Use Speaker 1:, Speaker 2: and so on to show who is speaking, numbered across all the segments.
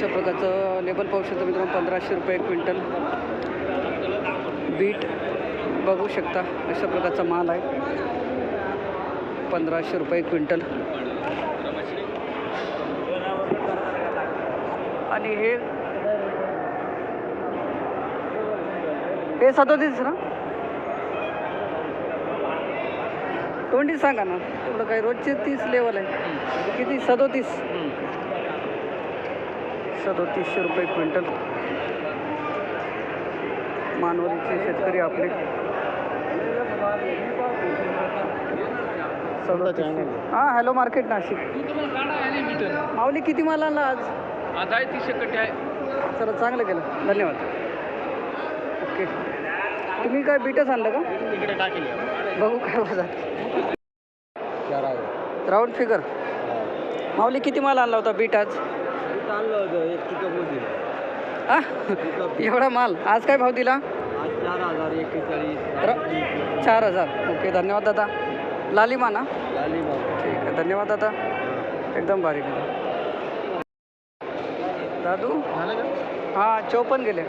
Speaker 1: अशा प्रकारचं लेबल पाहू शकता मित्रांनो पंधराशे रुपये क्विंटल. बीट बघू शकता अशा प्रकारचा माल आहे. पंधराशे रुपये क्विंटल. आणि हे हे सदोतीस ना? तोंडी सांगा ना. एवढं काही रोजचे तीस लेवल आहे. किती? सदोतीस सदोतीसशे रुपये क्विंटल. मानवरीचे शेतकरी आपले. सदोतीसशे. हां हॅलो मार्केट नाशिक. माऊली किती माल आणला आज?
Speaker 2: आज आहे तीसशे कट्टे आहे.
Speaker 1: चला चांगलं केलं. धन्यवाद. ओके. तुम्ही काय बीटच आणलं का?
Speaker 2: इकडे टाकेल.
Speaker 1: बघू काय बाजार. Round figure. माऊली किती माल आणला होता बीट आज?
Speaker 2: आणलं होतं एक पिकअप होती
Speaker 1: एवढा माल. आज काय भाव दिला?
Speaker 2: आज चार हजार एक्केचाळीस.
Speaker 1: र- चार हजार. ओके धन्यवाद दादा. लालिमा ना? ठीक आहे धन्यवाद दादा. एकदम बारीक आहे. दादू? हां चौपन्न गेले.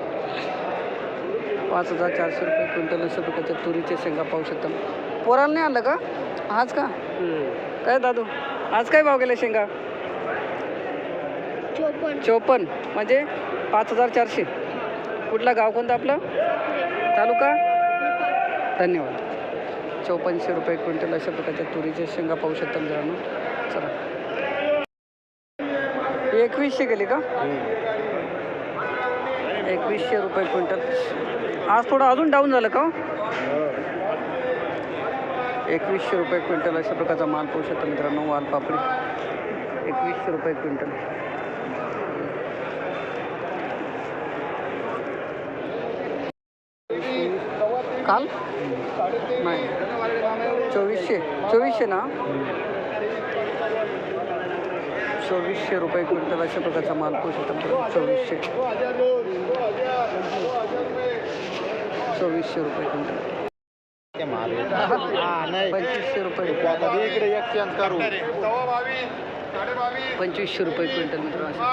Speaker 1: पाच हजार चारशे रुपये क्विंटल अशा प्रकारच्या तुरीचे शेंगा पाहू शकता. पोराला नाही आणलं का? आज का? काय दादू? आज काय भाव गेले शेंगा?
Speaker 3: चोपन्न.
Speaker 1: चौपन्न. म्हणजे पाच हजार चारशे. कुठला गाव कोणता आपलं? तालुका? धन्यवाद. चौपन्नशे रुपये क्विंटल अशा प्रकारच्या तुरीच्या शेंगा पाहू शकता मित्रांनो. चला. एकवीसशे गेली का? एकवीसशे रुपये क्विंटल. आज थोडं अजून डाऊन झालं का हो? एकवीसशे रुपये क्विंटल अशा प्रकारचा माल पाहू शकता मित्रांनो. वालपापडी. एकवीसशे रुपये क्विंटल. काल? नाही. चोवीसशे. चोवीसशे ना? चोवीसशे रुपये क्विंटल अशा प्रकारचा माल पाहू शकता. चोवीसशे. चोवीसशे रुपये क्विंटल. पंचवीसशे रुपये.
Speaker 2: इकडे एक्सचेंज करू.
Speaker 1: पंचवीसशे रुपये क्विंटल मित्रांनो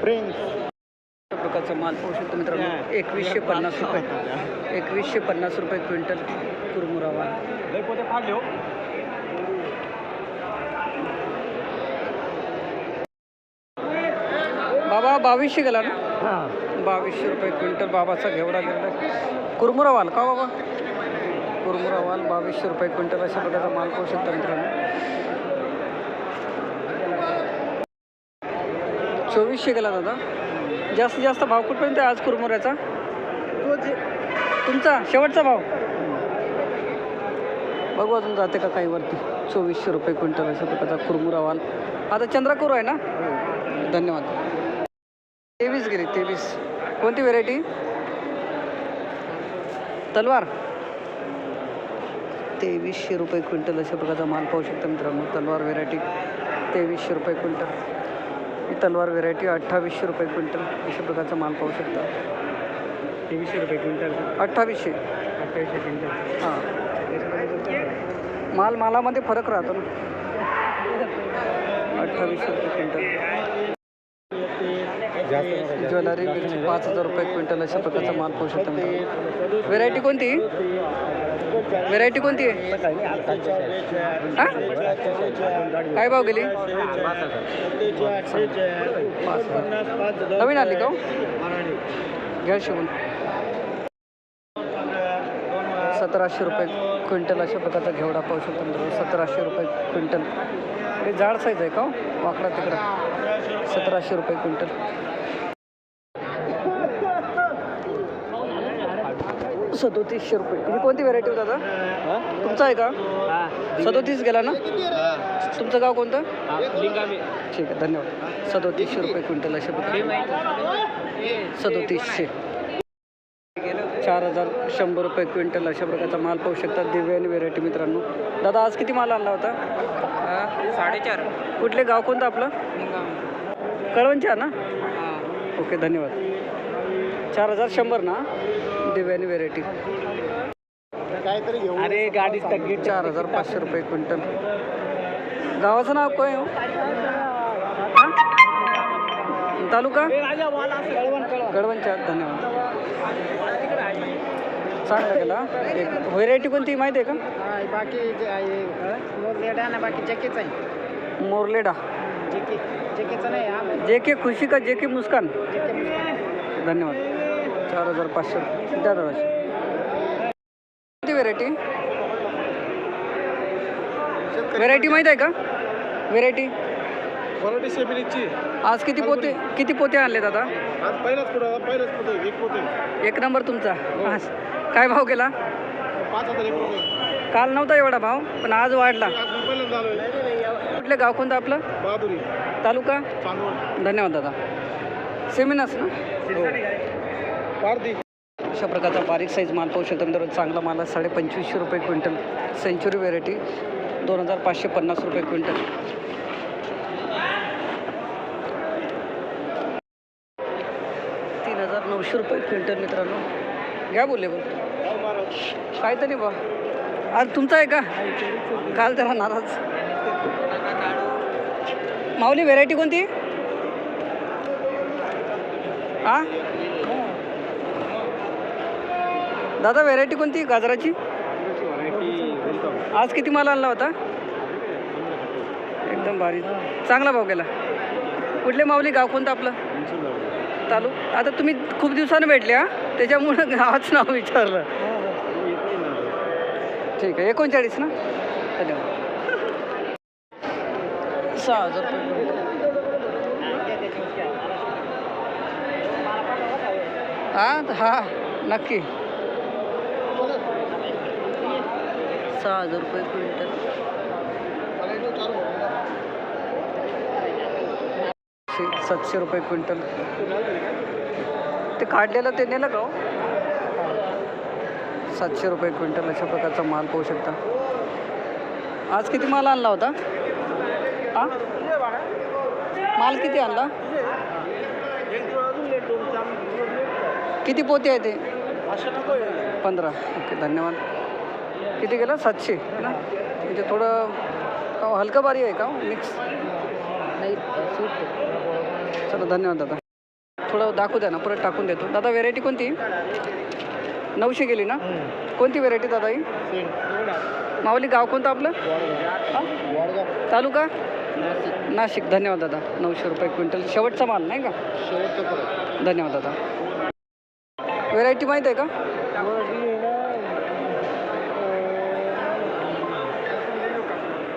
Speaker 1: अशा प्रकारचा माल पाहू शकता. मित्रांनो. एकवीसशे पन्नास रुपये. एकवीसशे पन्नास रुपये क्विंटल कुरमुरा माल
Speaker 2: लय पोते फाडले हो.
Speaker 1: बाबा बावीसशे गेला ना? बावीसशे रुपये क्विंटल बाबाचा घेवडा गेला. कुरमुरा वाल का बाबा? कुरमुरा वाल बावीसशे रुपये क्विंटल अशा प्रकारचा माल पाहू शकता मित्रांनो. चोवीसशे गेला दादा. जास्तीत जास्त भाव कुठपर्यंत आहे आज कुरमुऱ्याचा? तुमचा? शेवटचा भाव? बघू अजून जाते का काही वरती. चोवीसशे रुपये क्विंटल अशा प्रकारचा कुरमुरा वाल. आता चंद्रकोर आहे ना? धन्यवाद. तेवीस गेली तेवीस. कोणती व्हेरायटी तलवार. तेवीसशे रुपये क्विंटल अशा प्रकारचा माल पाहू शकता मित्रांनो. तलवार व्हेरायटी तेवीसशे रुपये क्विंटल. तलवार व्हेरायटी अठ्ठावीसशे रुपये क्विंटल. अशा प्रकारचा माल पाहू शकता.
Speaker 2: तेवीसशे रुपये क्विंटल.
Speaker 1: अठ्ठावीसशे.
Speaker 2: अठ्ठावीसशे क्विंटल.
Speaker 1: हां. माल मालामध्ये फरक राहतो ना. अठ्ठावीसशे रुपये क्विंटल. ज्वेलरी मिरची पाच हजार रुपये क्विंटल अशा प्रकारचा माल पाहू शकता मित्रांनो. व्हेरायटी कोणती? व्हेरायटी कोणती? आहे काय भाव गेली? पाच नवीन आली का हो? घ्या शिवून. सतराशे रुपये क्विंटल अशा प्रकारचा घेवडा पाहू शकतो मित्रांनो. सतराशे रुपये क्विंटल. हे जाड साईज आहे का हो? वाकडा तिकडा. सतराशे रुपये क्विंटल. सदोतीसशे रुपये. ही कोणती व्हेरायटी दादा तुमचा आहे का? सदोतीस गेला ना? तुमचं गाव कोणतं? ठीक आहे धन्यवाद. सदोतीसशे रुपये क्विंटल अशा प्रकारे सदोतीसशे. चार हजार शंभर रुपये क्विंटल अशा प्रकारचा माल पाहू शकता. दिव्यानी व्हेरायटी मित्रांनो. दादा आज किती माल आणला होता?
Speaker 2: साडेचार.
Speaker 1: कुठले गाव कोणतं आपलं? कळवणच्या ना? ओके धन्यवाद. चार हजार शंभर ना? दिव्यानी व्हेरायटी.
Speaker 2: काहीतरी घेऊ अरे गाडी टग्गी
Speaker 1: चार हजार पाचशे रुपये क्विंटल. गावाचं नाव काय हो? तालुका?
Speaker 2: कळवण कळवण.
Speaker 1: गडवंच्या धन्यवाद. चांगला एक व्हेरायटी कोणती माहिती आहे
Speaker 2: हा, बाकी जे आहे मोरलेडा ना बाकी जॅकेच आहे.
Speaker 1: का मोरलेडा.
Speaker 2: जेके जेकेचं नाही हा.
Speaker 1: जे के खुशी का जे के मुस्कान?
Speaker 2: जेके
Speaker 1: धन्यवाद. चार हजार पाचशे. कोणती व्हेरायटी व्हेरायटी माहीत आहे का? व्हेरायटी
Speaker 2: सेमिनिकची
Speaker 1: आज किती पोते किती पोते आणले दादा
Speaker 2: आज पहिलाच पुढं पहिलाच पुढं एक पोते.
Speaker 1: एक नंबर तुमचा. आज. काय भाव केला?
Speaker 2: पाच हजार एक पोते
Speaker 1: काल नव्हता एवढा भाव पण आज वाढला. कुठले गाव कोणतं आपलं?
Speaker 2: बहादुरी.
Speaker 1: तालुका? धन्यवाद दादा. सेमिनास ना?
Speaker 2: पारदी
Speaker 1: अशा प्रकारचा बारीक साईज माल पाहू शकता मित्रांनो. चांगला माल आहे साडे पंचवीसशे रुपये क्विंटल. सेंचुरी व्हेरायटी दोन हजार पाचशे पन्नास रुपये क्विंटल. तीन हजार नऊशे रुपये क्विंटल मित्रांनो. घ्या बोलले बोल. काय तरी बा. अरे तुमचा आहे का? काल जरा नाराज माऊली व्हेरायटी कोणती? हां दादा व्हेरायटी कोणती गाजराची? आज किती माल आणला होता? एकदम भारी. चांगला भाव गेला. कुठले माऊली गाव कोणतं आपलं? चालू आता तुम्ही खूप दिवसानं भेटले हा? त्याच्यामुळं गावाचं नाव विचारलं. ठीक आहे एकोणचाळीस ना? धन्यवाद. सहा हजार रुपये हा नक्की. सहा हजार रुपये क्विंटल. सातशे रुपये क्विंटल. ते काढलेलं ते नेलं का हो? सातशे रुपये क्विंटल अशा प्रकारचा माल पाहू शकता. आज किती माल आणला होता? हा माल किती आणला? किती पोते आहे ते? पंधरा. ओके धन्यवाद. किती गेलं सातशे. है ना म्हणजे थोडं का हलकं बारी आहे का मिक्स नाही चला धन्यवाद दादा. थोडं दाखवू द्या ना परत टाकून देतो. दादा व्हेरायटी कोणती? नऊशे गेली ना? कोणती व्हेरायटी दादा ही? माऊली गाव कोणतं आपलं? हा? तालुका? नाशिक. धन्यवाद दादा. नऊशे रुपये क्विंटल. शेवटचा माल नाही का? धन्यवाद दादा. व्हेरायटी माहीत आहे का?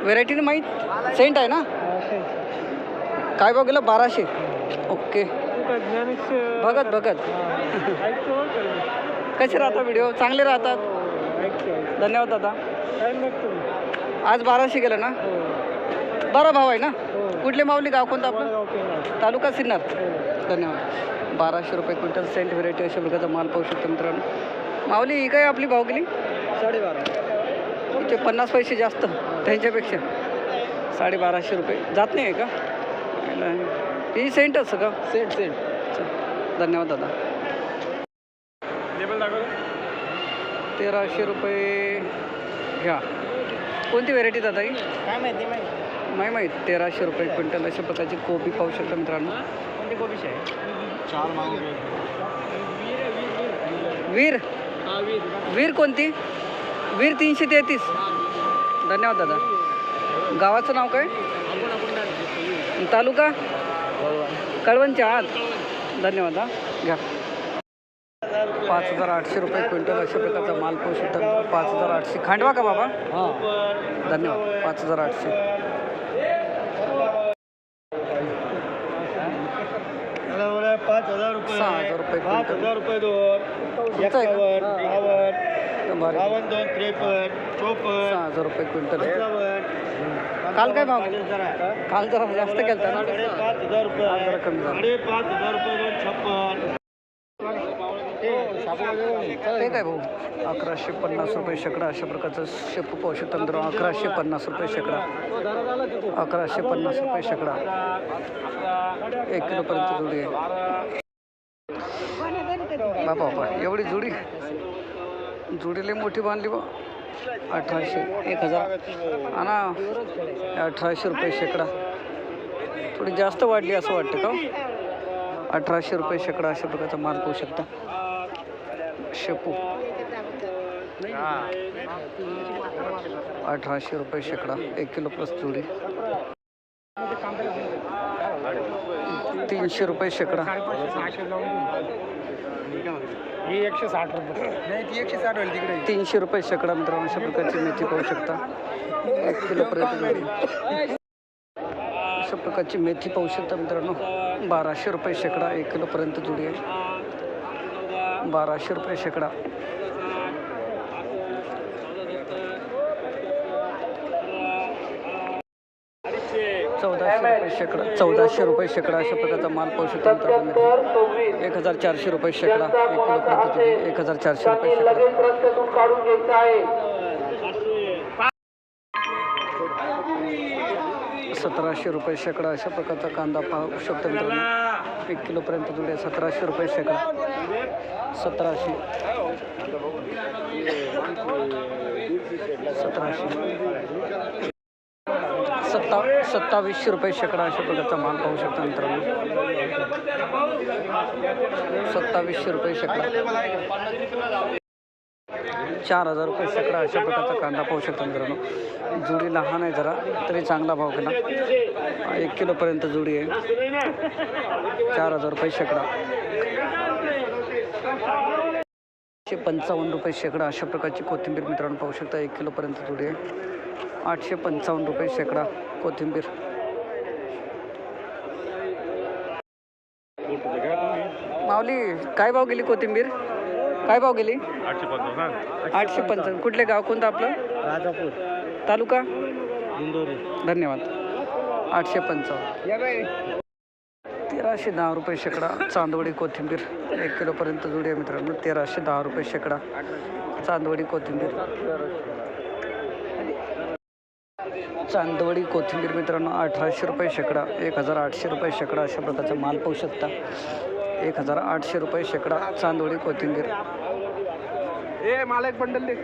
Speaker 1: व्हेरायटी माहीत? सेंट आहे ना? काय भाव गेलं? बाराशे. ओके बघत बघत. कसे राहतात व्हिडिओ चांगले राहतात. धन्यवाद दादा. आज बाराशे गेलं ना? बरा भाव आहे ना? कुठले माऊली गाव? कोणतं आपलं? तालुका सिन्नर. धन्यवाद. बाराशे रुपये क्विंटल सेंट व्हेरायटी अशा प्रकारचा माल पाहू शकतो मित्रांनो. माऊली ही काय आपली भाव गेली?
Speaker 2: साडेबारा.
Speaker 1: इथे पन्नास पैसे जास्त त्यांच्यापेक्षा. साडेबाराशे रुपये. जात नाही आहे का? ही सेंट असं का?
Speaker 2: Scent scent.
Speaker 1: चल, धन्यवाद दादा. तेराशे रुपये घ्या. कोणती व्हेरायटी दादा ही?
Speaker 2: काय माहिती माहिती.
Speaker 1: नाही माहीत. तेराशे रुपये क्विंटल अशा प्रकारची कोबी पाहू शकता मित्रांनो.
Speaker 2: कोणती कोबीची आहे?
Speaker 1: वीर. वीर कोणती? वीर तीनशे तेहतीस. धन्यवाद दादा. गावाचं नाव काय? तालुका? कळवणच्या आत. धन्यवाद हा. घ्या. पाच हजार आठशे रुपये क्विंटल अशा प्रकारचा माल पाहू शकता पाच हजार आठशे. खांडवा का बाबा? धन्यवाद. पाच हजार आठशे.
Speaker 2: पाच हजार रुपये.
Speaker 1: सहा हजार रुपये
Speaker 2: पाच हजार रुपये दोन? एकावन्न बावन्न.
Speaker 1: एकदम भारी.
Speaker 2: बावन्न दोन त्रेपन्न चोपन्न
Speaker 1: सहा हजार रुपये क्विंटल.
Speaker 2: पंचावन्न.
Speaker 1: काल काय भाव? काल जरा. जास्त केलता ना?
Speaker 2: साडेपाच हजार रुपये.
Speaker 1: जरा कमी झालं.
Speaker 2: साडेपाच हजार रुपये दोन छप्पन.
Speaker 1: ते काय भाऊ? अकराशे पन्नास रुपये शेकडा अशा प्रकारचं शेपू पाहू शकता मित्रांनो अकराशे पन्नास रुपये शेकडा. अकराशे पन्नास रुपये शेकडा. एक किलोपर्यंत जुडी आहे. बापा बापा एवढी जुडी? जुडी लई मोठी बांधली बा. अठराशे एक हजार. आणा अठराशे रुपये शेकडा. थोडी जास्त वाढली असं वाटतं का हो? अठराशे रुपये शेकडा अशा प्रकारचा माल पाहू शकता. शेपू. अठराशे रुपये शेकडा एक किलो प्लस जोडी. तीनशे रुपये शेकडा.
Speaker 2: ही एकशे साठ रुपये. नाही ती एकशे साठ होईल तिकडे.
Speaker 1: तीनशे रुपये शेकडा मित्रांनो अशा प्रकारची मेथी पाहू शकता. एक किलो पर्यंत अशा प्रकारची मेथी पाहू शकता मित्रांनो. बाराशे रुपये शेकडा एक किलोपर्यंत जुडी आहे. बाराशे रुपये शेकडा. चौदाशे रुपये शेकडा चौदाशे रुपये शेकडा अशा प्रकारचा माल पाहू शकता. एक हजार चारशे रुपये शेकडा एक आहे. एक हजार चारशे रुपये शेकडा. सतराशे रुपये शेकडा अशा प्रकारचा कांदा पाहू शकतो मित्रांनो एक किलोपर्यंत जुडे सतराशे रुपये शेकडा. सतराशे. सतराशे. सत्ता सत्तावीसशे रुपये शेकडा अशा प्रकारचा माल पाहू शकता मित्रांनो. सत्तावीसशे रुपये शेकडा. चार हजार रुपये शेकडा अशा प्रकारचा कांदा पाहू शकता मित्रांनो. जुडी लहान आहे जरा तरी चांगला भाव केला एक किलोपर्यंत जुडी आहे. चार हजार रुपये शेकडा. पंचावन्न रुपये शेकडा अशा प्रकारची कोथिंबीर मित्रांनो पाहू शकता एक किलोपर्यंत जुडी आहे. आठशे पंचावन्न रुपये शेकडा कोथिंबीर. माऊली काय भाव गेली कोथिंबीर? काय भाव गेली?
Speaker 3: आठशे पन्नास
Speaker 1: आठशे पंचावन्न. कुठले गाव? कोणतं आपलं?
Speaker 2: राजापूर.
Speaker 1: तालुका?
Speaker 2: इंदोरी.
Speaker 1: धन्यवाद. आठशे पंचावन्न. तेराशे दहा रुपये शेकडा चांदवडी कोथिंबीर. एक किलोपर्यंत जुडी आहे मित्रांनो. तेराशे दहा रुपये शेकडा चांदवडी कोथिंबीर. चांदवडी कोथिंबीर मित्रांनो अठराशे रुपये शेकडा एक हजार आठशे रुपये शेकडा अशा प्रकारचा माल पाहू शकता. एक हजार आठशे रुपये शेकडा चांदवडी कोथिंबीर.
Speaker 2: ए मला एक बंडल दे.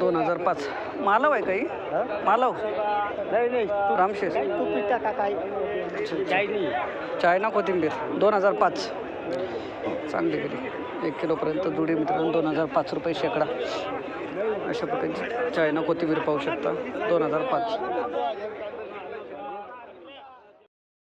Speaker 1: दोन हजार पाच. मालव आहे काही? मालव?
Speaker 2: नाही नाही.
Speaker 1: रामशेष. चायना कोथिंबीर. दोन हजार पाच. चांगली गेली. एक किलोपर्यंत जुडी मित्रांनो दोन हजार पाच रुपये शेकडा. अशा प्रकारची चायना कोथिंबीर पाहू शकता. दोन हजार पाच.